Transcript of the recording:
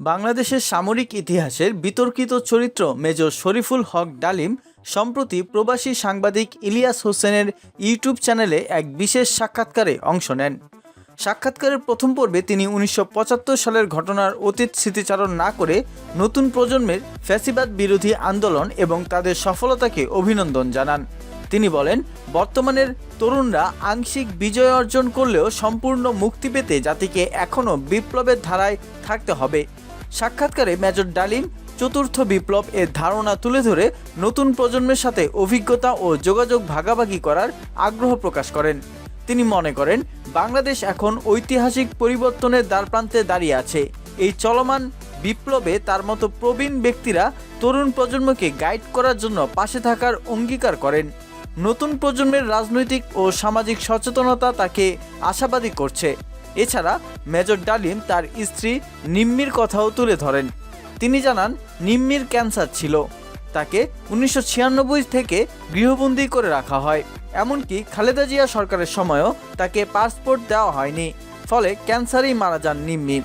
বাংলাদেশের সামরিক ইতিহাসের বিতর্কিত চরিত্র মেজর শরীফুল হক ডালিম সম্প্রতি প্রবাসী সাংবাদিক ইলিয়াস হোসেনের ইউটিউব চ্যানেলে এক বিশেষ সাক্ষাৎকারে অংশ নেন। সাক্ষাৎকারের প্রথম পর্বে তিনি উনিশশো পঁচাত্তর সালের ঘটনার অতীত স্মৃতিচারণ না করে নতুন প্রজন্মের ফ্যাসিবাদ বিরোধী আন্দোলন এবং তাদের সফলতাকে অভিনন্দন জানান। তিনি বলেন, বর্তমানের তরুণরা আংশিক বিজয় অর্জন করলেও সম্পূর্ণ মুক্তি পেতে জাতিকে এখনও বিপ্লবের ধারায় থাকতে হবে। সাক্ষাৎকারে মেজর ডালিম চতুর্থ বিপ্লব এর ধারণা তুলে ধরে নতুন প্রজন্মের সাথে অভিজ্ঞতা ও যোগাযোগ ভাগাভাগি করার আগ্রহ প্রকাশ করেন। তিনি মনে করেন, বাংলাদেশ এখন ঐতিহাসিক পরিবর্তনের দ্বারপ্রান্তে দাঁড়িয়ে আছে। এই চলমান বিপ্লবে তার মতো প্রবীণ ব্যক্তিরা তরুণ প্রজন্মকে গাইড করার জন্য পাশে থাকার অঙ্গীকার করেন। নতুন প্রজন্মের রাজনৈতিক ও সামাজিক সচেতনতা তাকে আশাবাদী করছে। এছাড়া মেজর ডালিম তার স্ত্রী নিম্মির কথাও তুলে ধরেন। তিনি জানান, নিম্মির ক্যান্সার ছিল। তাকে উনিশশো ছিয়ানব্বই থেকে গৃহবন্দী করে রাখা হয়। এমনকি খালেদা জিয়া সরকারের সময়ও তাকে পাসপোর্ট দেওয়া হয়নি। ফলে ক্যান্সারেই মারা যান নিম্মি।